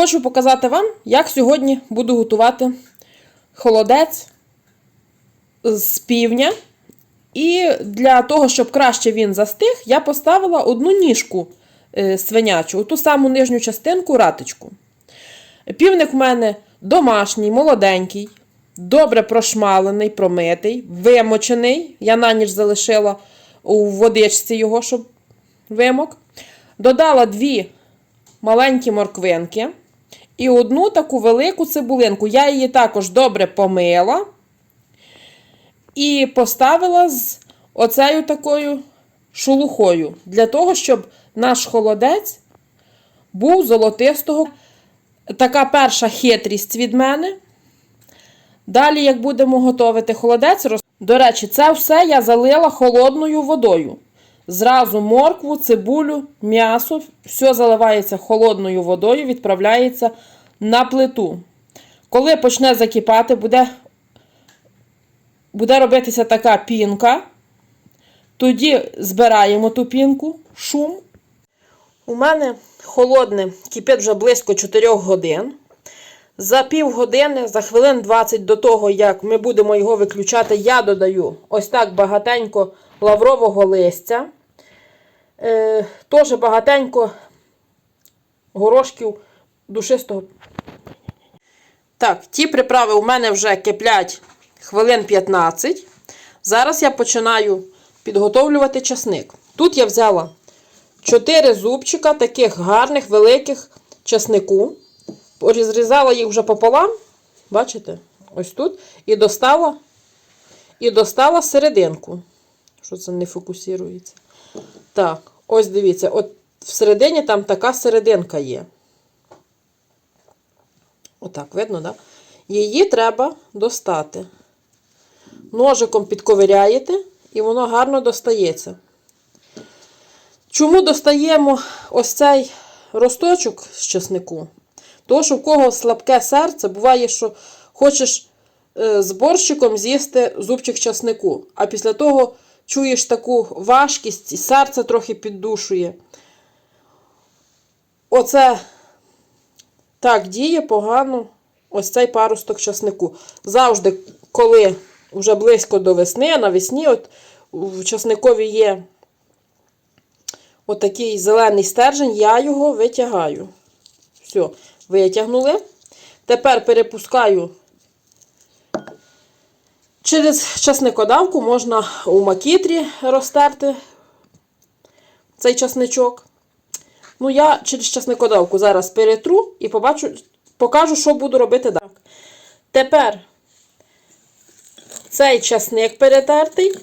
Хочу показати вам, як сьогодні буду готувати холодець з півня. І для того, щоб краще він застиг, я поставила одну ніжку е, свинячу, ту саму нижню частинку ратичку. Півник в мене домашній, молоденький, добре прошмалений, промитий, вимочений. Я на ніч залишила у водичці його, щоб вимок. Додала дві маленькі морквинки і одну таку велику цибулинку. Я її також добре помила і поставила з оцею такою шелухою, для того, щоб наш холодець був золотистого. Така перша хитрість від мене. Далі, як будемо готувати холодець, роз... до речі, це все я залила холодною водою. Зразу моркву, цибулю, м'ясо, все заливається холодною водою, відправляється на плиту. Коли почне закипати, буде, буде робитися така пінка. Тоді збираємо ту пінку, шум. У мене холодне кипить вже близько 4 годин. За півгодини, за хвилин 20 до того, як ми будемо його виключати, я додаю ось так багатенько лаврового листя. Е, Теж багатенько горошків душистого. Так, ті приправи у мене вже киплять хвилин 15. Зараз я починаю підготовлювати часник. Тут я взяла 4 зубчика таких гарних, великих часнику. Розрізала їх вже пополам. Бачите? Ось тут. І достала, і достала серединку. Що це не фокусується? Так, ось дивіться, от всередині там така серединка є. Отак, видно, так? Її треба достати. Ножиком підковиряєте, і воно гарно достається. Чому достаємо ось цей росточок з чеснику? Тому що в кого слабке серце, буває, що хочеш е, з борщиком з'їсти зубчик часнику, а після того чуєш таку важкість і серце трохи піддушує. Оце так діє погано ось цей паросток часнику. Завжди, коли вже близько до весни, а навесні, от в часникові є отакий зелений стержень, я його витягаю. Все, витягнули. Тепер перепускаю через часникодавку, можна у макітрі розтерти цей часничок. Ну, я через часникодавку зараз перетру і побачу, покажу, що буду робити далі. Тепер цей часник перетертий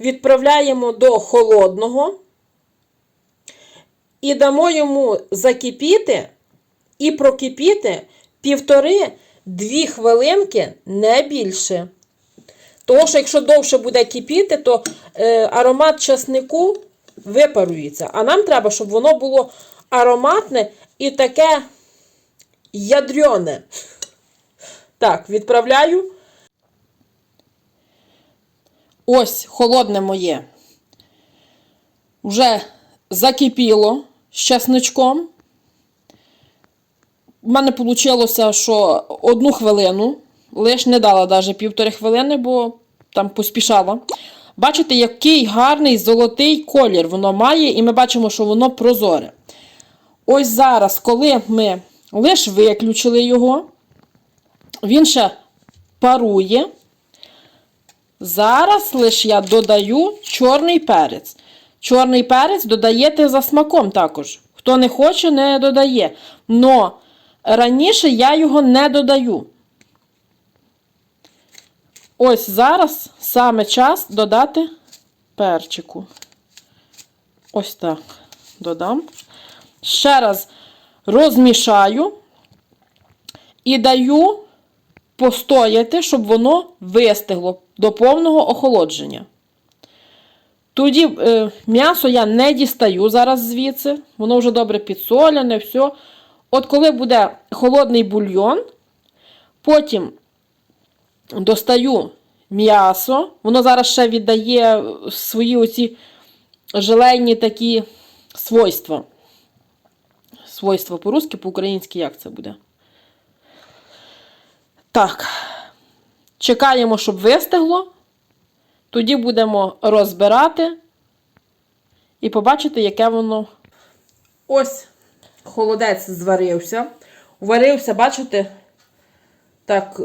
відправляємо до холодного і дамо йому закипіти і прокипіти півтори-дві хвилинки не більше. Тому що, якщо довше буде кипіти, то е, аромат часнику випарується. А нам треба, щоб воно було ароматне і таке ядрьоне. Так, відправляю. Ось холодне моє. Вже закипіло з часничком. У мене вийшло, що одну хвилину, лише не дала навіть півтори хвилини, бо там поспішала. Бачите, який гарний золотий колір воно має, і ми бачимо, що воно прозоре. Ось зараз, коли ми лише виключили його, він ще парує. Зараз лише я додаю чорний перець. Чорний перець додаєте за смаком також. Хто не хоче, не додає. Но раніше я його не додаю. Ось зараз саме час додати перчику. Ось так додам. Ще раз розмішаю і даю постояти, щоб воно вистигло до повного охолодження. Тоді е, м'ясо я не дістаю зараз звідси, воно вже добре підсолене, все. От коли буде холодний бульйон, потім достаю м'ясо, воно зараз ще віддає свої оці желейні такі свойства. свойства по-русски, по-українськи як це буде. Так. Чекаємо, щоб вистигло. Тоді будемо розбирати і побачити, яке воно. Ось холодець зварився. Варився, бачите, так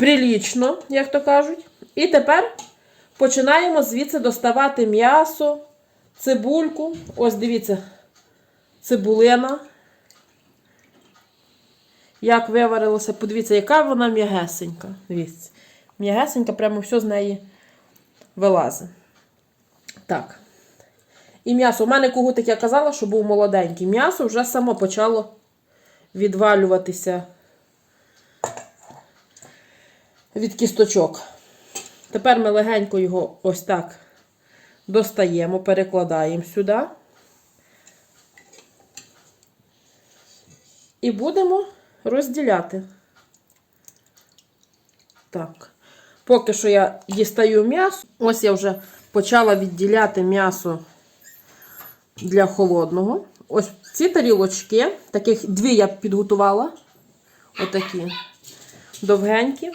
прилічно, як то кажуть. І тепер починаємо звідси доставати м'ясо, цибульку. Ось дивіться, цибулина. Як виварилося, подивіться, яка вона м'ягесенька. Дивіться. М'ягесенька, прямо все з неї вилазить. Так. І м'ясо. У мене когутик я казала, що був молоденький. М'ясо вже само почало відвалюватися від кісточок. Тепер ми легенько його ось так достаємо, перекладаємо сюди. І будемо розділяти. Так. Поки що я дістаю м'ясо. Ось я вже почала відділяти м'ясо для холодного. Ось ці тарілочки, таких дві я підготувала. Отакі довгенькі.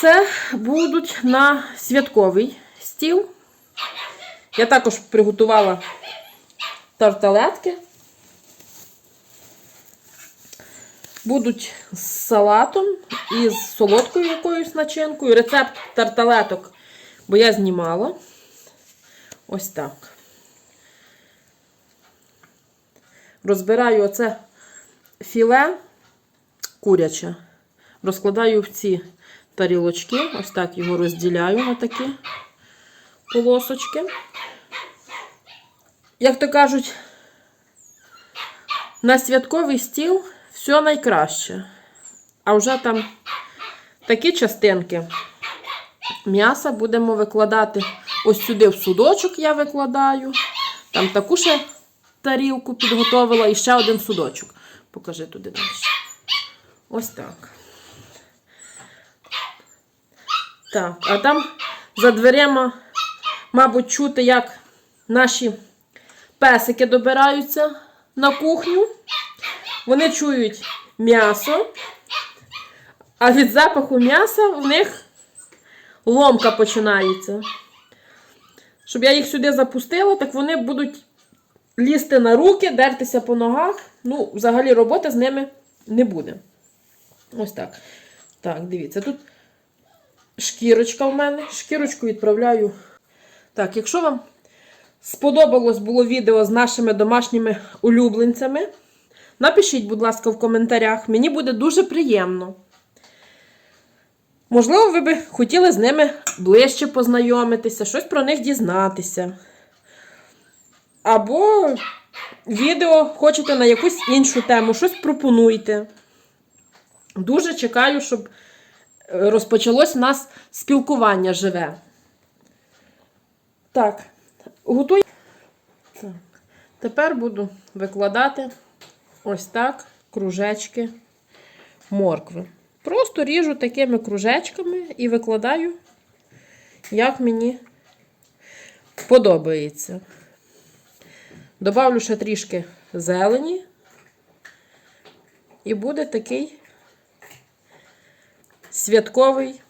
Це будуть на святковий стіл. Я також приготувала тарталетки. Будуть з салатом і з солодкою якоюсь начинкою. Рецепт тарталеток, бо я знімала. Ось так. Розбираю оце філе куряче. Розкладаю в ці тарілочки. Ось так його розділяю на такі полосочки. Як то кажуть, на святковий стіл все найкраще. А вже там такі частинки м'яса будемо викладати. Ось сюди в судочок я викладаю. Там таку ще тарілку підготовила і ще один судочок. Покажи туди далі. Ось так. Так, а там за дверима, мабуть, чути, як наші песики добираються на кухню. Вони чують м'ясо, а від запаху м'яса в них ломка починається. Щоб я їх сюди запустила, так вони будуть лізти на руки, дертися по ногах. Ну, взагалі, роботи з ними не буде. Ось так. Так, дивіться, тут шкірочка в мене. Шкірочку відправляю. Так, якщо вам сподобалось було відео з нашими домашніми улюбленцями, напишіть, будь ласка, в коментарях. Мені буде дуже приємно. Можливо, ви би хотіли з ними ближче познайомитися, щось про них дізнатися. Або відео хочете на якусь іншу тему, щось пропонуйте. Дуже чекаю, щоб розпочалось у нас спілкування живе. Так, готуй. Тепер буду викладати ось так кружечки моркви. Просто ріжу такими кружечками і викладаю, як мені подобається. Добавлю ще трішки зелені. І буде такий святковий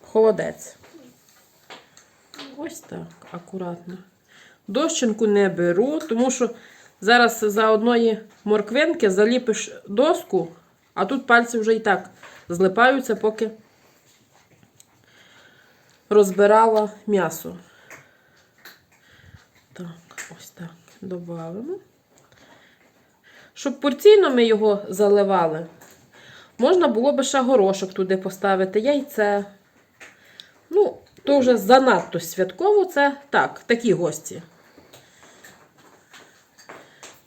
холодець. Ось так, акуратно. Дощинку не беру, тому що зараз за одної морквинки заліпиш доску, а тут пальці вже і так злипаються, поки розбирала м'ясо. Так, ось так, додаємо. Щоб порційно ми його заливали, можна було би ще горошок туди поставити, яйце. Ну, то вже занадто святково, це так, такі гості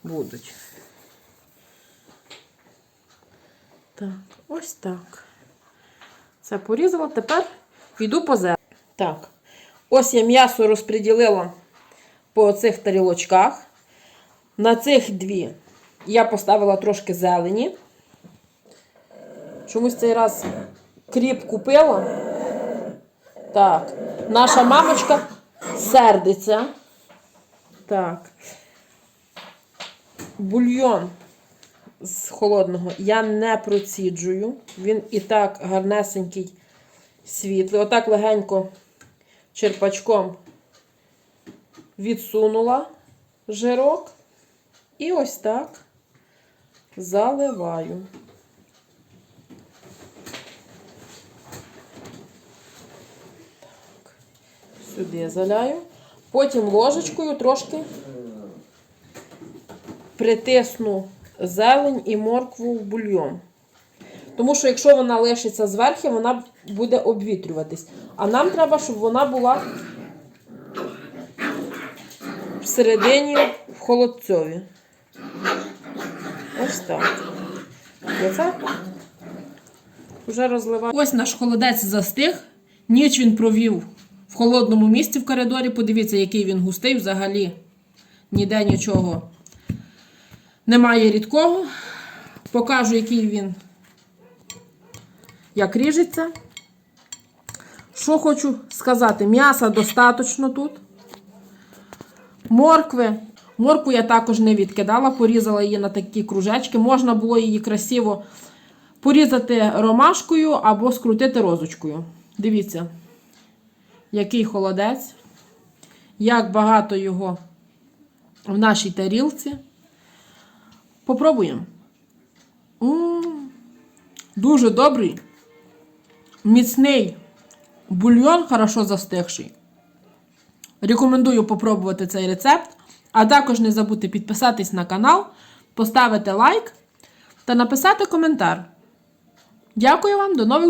будуть. Так, ось так. Це порізала. Тепер йду по зелені. Так, ось я м'ясо розподілила по цих тарілочках. На цих дві я поставила трошки зелені. Чомусь цей раз кріп купила. Так, наша мамочка сердиться. Так. Бульйон з холодного я не проціджую. Він і так гарнесенький світлий. Отак легенько черпачком відсунула жирок. І ось так заливаю. Сюди заляю. Потім ложечкою трошки притисну зелень і моркву в бульйон. Тому що якщо вона лишиться зверху, вона буде обвітрюватись. А нам треба, щоб вона була всередині в холодцьові. Ось так. Оце вже розливаю. Ось наш холодець застиг. Ніч він провів в холодному місці в коридорі. Подивіться, який він густий взагалі. Ніде нічого немає рідкого. Покажу, який він як ріжеться. Що хочу сказати, м'яса достатньо тут. Моркви. Моркву я також не відкидала, порізала її на такі кружечки. Можна було її красиво порізати ромашкою або скрутити розочкою. Дивіться, який холодець, як багато його в нашій тарілці. Попробуємо. Дуже добрий, міцний бульйон, хорошо застигший. Рекомендую попробувати цей рецепт. А також не забудьте підписатись на канал, поставити лайк та написати коментар. Дякую вам, до нових